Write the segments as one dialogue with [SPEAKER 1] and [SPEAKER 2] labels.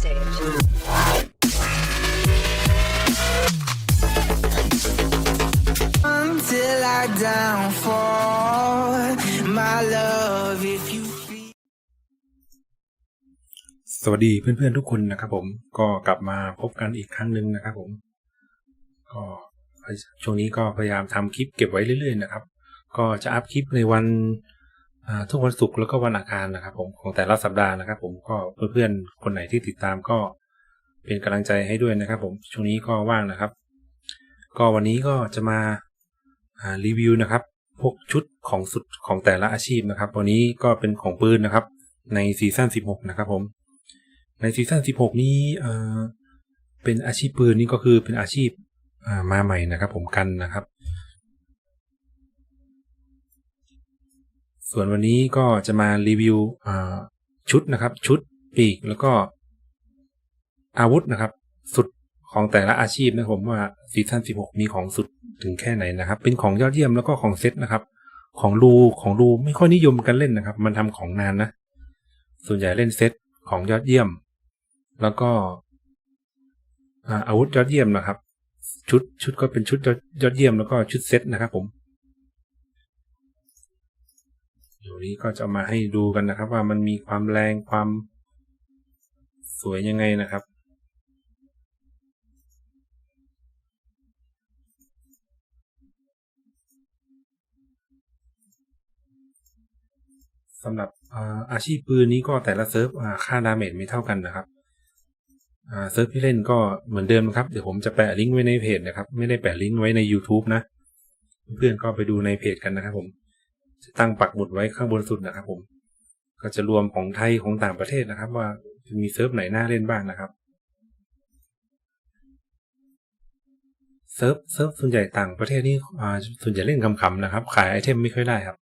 [SPEAKER 1] stage.
[SPEAKER 2] Until I downfall, my love, if you feel
[SPEAKER 3] สวัสดีเพื่อนๆทุกคนนะครับผม ก็กลับมาพบกันอีกครั้งหนึ่งนะครับผม ก็ช่วงนี้ก็พยายามทำคลิปเก็บไว้เรื่อยๆนะครับ ก็จะอัพคลิปในวันอ่า ทุกวันศุกร์แล้วก็วันอังคารนะครับ ผมของแต่ละสัปดาห์นะครับ ผมก็เพื่อนๆคนไหนที่ติดตามก็เป็นกำลังใจให้ด้วยนะครับ ผมช่วงนี้ก็ว่างนะครับ ก็วันนี้ก็จะมารีวิวนะครับพวกชุดของสุดของแต่ละอาชีพนะครับ วันนี้ก็เป็นของปืนนะครับ ในซีซั่น16 นะครับ ผม ในซีซั่น16 นี้เอ่อเป็นอาชีพปืนนี่ก็คือเป็นอาชีพมาใหม่นะครับ ผมกันนะครับ ส่วนวันนี้ก็จะมารีวิวชุดนะครับ ชุดปีกแล้วก็ อาวุธนะครับ สุดของแต่ละอาชีพนะครับผมว่าซีซั่น16 มีของสุดถึงแค่ไหนนะครับ เป็นของยอดเยี่ยมแล้วก็ของเซตนะครับ ของรูของรูไม่ค่อยนิยมกันเล่นนะครับ มันทำของนานนะ ส่วนใหญ่เล่นเซตของยอดเยี่ยม แล้วก็อาวุธยอดเยี่ยมนะครับ ชุดชุดก็เป็นชุดยอดยอดเยี่ยมแล้วก็ชุดเซตนะครับ ผม เดี๋ยวนี้ก็จะมาให้ดูกันนะครับ ว่ามันมีความแรงความสวยยังไงนะครับ สำหรับอาชีพปืนนี้ก็แต่ละเซิร์ฟค่าดาเมจไม่เท่ากันนะครับเซิร์ฟที่เล่นก็เหมือนเดิมนะครับ เดี๋ยวผมจะแปะลิงก์ไว้ในเพจนะครับ ไม่ได้แปะลิงก์ไว้ใน YouTube นะ เพื่อนๆก็ไปดูในเพจกันนะครับผม ตั้งปักหมุดไว้ข้างบนสุดนะครับ ผม ก็จะรวมของไทยของต่างประเทศนะครับ ว่าจะมีเซิร์ฟไหนน่าเล่นบ้างนะครับเซิร์ฟเซิร์ฟส่วนใหญ่ต่างประเทศนี่อ่าส่วนใหญ่เล่นคำๆนะครับ ขายไอเทมไม่ค่อยได้ครับ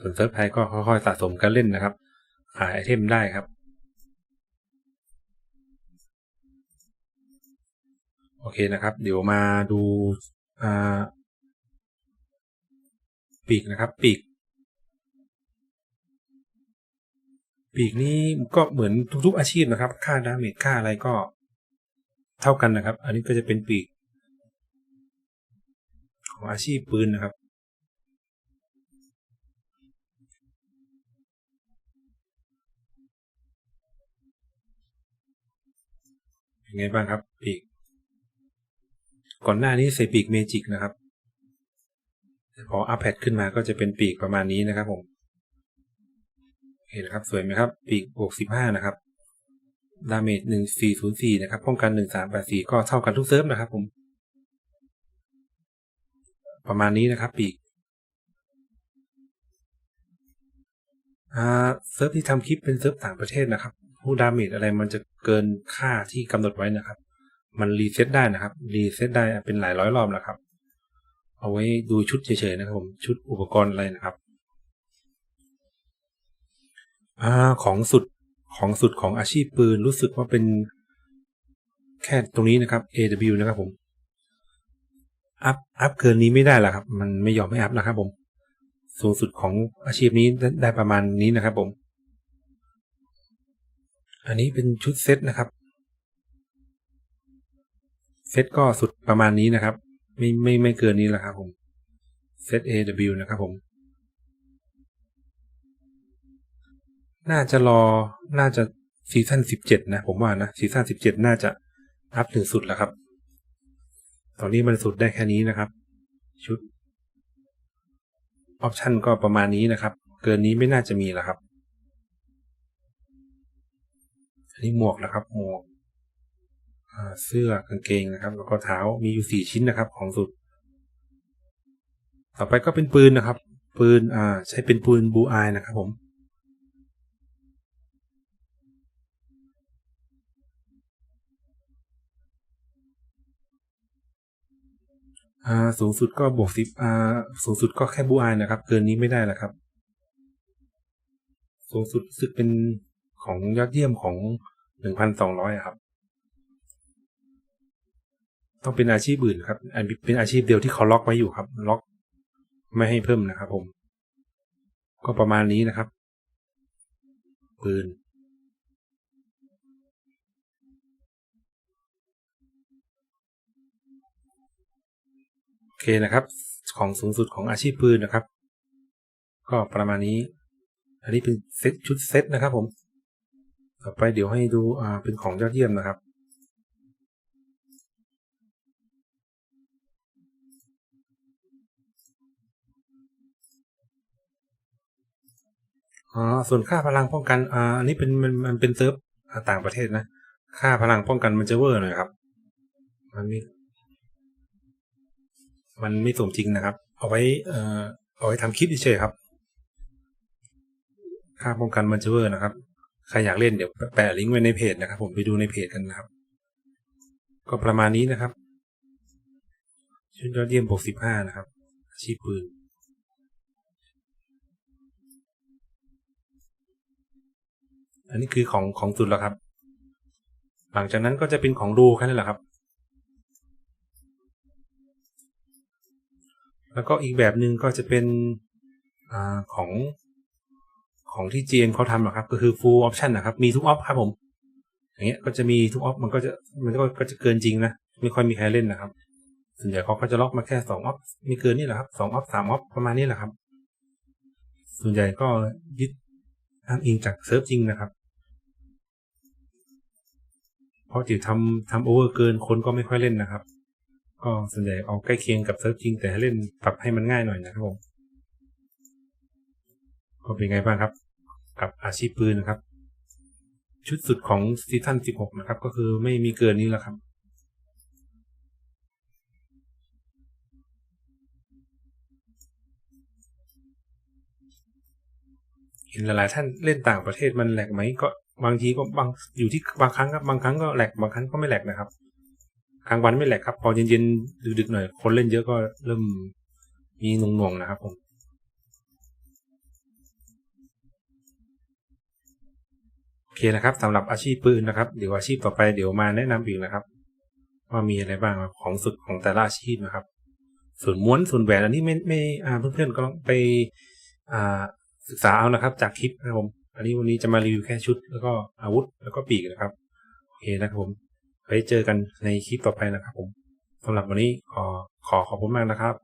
[SPEAKER 3] ส่วนเซิร์ฟไทยก็ค่อยๆสะสมกันเล่นนะครับ ขายไอเทมได้ครับโอเคนะครับ เดี๋ยวมาดูปีกนะครับ ปีก ปีกนี้ก็เหมือนทุกๆอาชีพนะครับ ค่าดาเมจค่าอะไรก็ เท่ากันนะครับ อันนี้ก็จะเป็นปีก ของอาชีพปืนนะครับ เป็นไงบ้างครับ ปีก ก่อนหน้านี้ใส่ปีกเมจิกนะครับ พออัพแพดขึ้นมาก็จะเป็นปีกประมาณนี้นะครับผม เห็นครับสวยไหมครับ ปีกบวกสิบห้านะครับ ดาเมจหนึ่งสี่ศูนย์สี่นะครับ ป้องกันหนึ่งสามแปดสี่ก็เท่ากันทุกเซิร์ฟนะครับผม ประมาณนี้นะครับ ปีก อ่าเซิร์ฟที่ทำคลิปเป็นเซิร์ฟต่างประเทศนะครับ ผู้ดาเมจอะไรมันจะเกินค่าที่กำหนดไว้นะครับ มันรีเซ็ตได้นะครับ รีเซ็ตได้เป็นหลายร้อยรอบนะครับ เอาไว้ดูชุดเฉยๆนะครับผม ชุดอุปกรณ์อะไรนะครับ อ่าของสุดของสุดของอาชีพปืนรู้สึกว่าเป็นแค่ตรงนี้นะครับ AW นะครับผมอัพอัพเกินนี้ไม่ได้ละครับ มันไม่ยอมให้อัพนะครับผมสูงสุดของอาชีพนี้ได้ประมาณนี้นะครับผม อันนี้เป็นชุดเซตนะครับ เซตก็สุดประมาณนี้นะครับ ไม่ไม่ไม่เกินนี้แหละครับผมเซต AW นะครับผม น่าจะรอ น่าจะซีซั่นสิบเจ็ดนะ ผมว่านะซีซั่นสิบเจ็ดน่าจะอัพถึงสุดแล้วครับ ตอนนี้มันสุดได้แค่นี้นะครับ ชุดออปชันก็ประมาณนี้นะครับ เกินนี้ไม่น่าจะมีแล้วครับ อันนี้หมวกนะครับ หมวกเสื้อกางเกงนะครับ แล้วก็เท้ามีอยู่สี่ชิ้นนะครับ ของสุด ต่อไปก็เป็นปืนนะครับ ปืนอ่าใช้เป็นปืนบูอายนะครับผม อ่าสูงสุดก็บวกสิบอ่าสูงสุดก็แค่บูอายนะครับ เกินนี้ไม่ได้แล้วครับ สูงสุดรู้สึกเป็นของยอดเยี่ยมของหนึ่งพันสองร้อยครับ ต้องเป็นอาชีพอื่นครับ อันเป็นอาชีพเดียวที่เขาล็อกไว้อยู่ครับ ล็อกไม่ให้เพิ่มนะครับ ผม ก็ประมาณนี้นะครับปืน โอเคนะครับของสูงสุดของอาชีพปืนนะครับ ก็ประมาณนี้ อันนี้เป็นเซตชุดเซตนะครับผม ต่อไปเดี๋ยวให้ดูอ่าเป็นของยอดเยี่ยมนะครับอ๋อส่วนค่าพลังป้องกันอ่าอันนี้เป็นมันมันเป็นเซิร์ฟต่างประเทศนะ ค่าพลังป้องกันมันจะเวอร์หน่อยครับ มันม่ มันไม่สมจริงนะครับ เอาไว้เอ่อเอาไว้ทำคลิปเฉยครับ ค่าป้องกันมันจะเวอร์นะครับ ใครอยากเล่นเดี๋ยวแปะลิงก์ไว้ในเพจนะครับ ผมไปดูในเพจกันนะครับ ก็ประมาณนี้นะครับ ชุดยอดเยี่ยมบวกสิบห้านะครับอาชีพปืนอันนี้คือของของสุดแล้วครับ หลังจากนั้นก็จะเป็นของดูแค่นั้นแหละครับ แล้วก็อีกแบบหนึ่งก็จะเป็นอของของที่ GM เขาทำอะครับ ก็คือ full option นะครับ มีทุกออฟครับผม อย่างเงี้ยก็จะมีทุกออฟมันก็จะมันก็ก็จะเกินจริงนะ ไม่ค่อยมีใครเล่นนะครับ ส่วนใหญ่เขาก็จะล็อกมาแค่สองออฟมีเกินนี่แหละครับสองออฟสามออฟประมาณนี้แหละครับ ส่วนใหญ่ก็ยึดอ้างอิงจากเซิร์ฟจริงนะครับ เพราะจิ๋วทำทำโอเวอร์เกินคนก็ไม่ค่อยเล่นนะครับ ก็ส่วนใหญ่เอาใกล้เคียงกับเซิร์ฟจริง แต่เล่นปรับให้มันง่ายหน่อยนะครับผมก็เป็นไงบ้างครับ กับอาชีพปืนนะครับ ชุดสุดของซีซั่น16 นะครับ ก็คือไม่มีเกินนี้แล้วครับเห็นหลายๆท่านเล่นต่างประเทศมันแหลกไหมก็บางทีก็บางอยู่ที่บางครั้งครับบางครั้งก็แหลกบางครั้งก็ไม่แหลกนะครับ กลางวันไม่แหลกครับ พอเย็นๆดึกๆหน่อยคนเล่นเยอะก็เริ่มมีหน่วงๆนะครับผมโอเคนะครับสำหรับอาชีพปืนนะครับเดี๋ยวอาชีพต่อไปเดี๋ยวมาแนะนำอีกนะครับ ว่ามีอะไรบ้างของสุดของแต่ละอาชีพนะครับ ส่วนม้วนส่วนแหวนอันนี้ไม่ไม่เพื่อนๆก็ไปอ่าศึกษาเอานะครับ จากคลิปนะครับผมอันนี้วันนี้จะมารีวิวแค่ชุดแล้วก็อาวุธแล้วก็ปีกนะครับโอเคนะครับผม ไว้เจอกันในคลิปต่อไปนะครับผมสำหรับวันนี้ขอขอขอบคุณมากนะครับ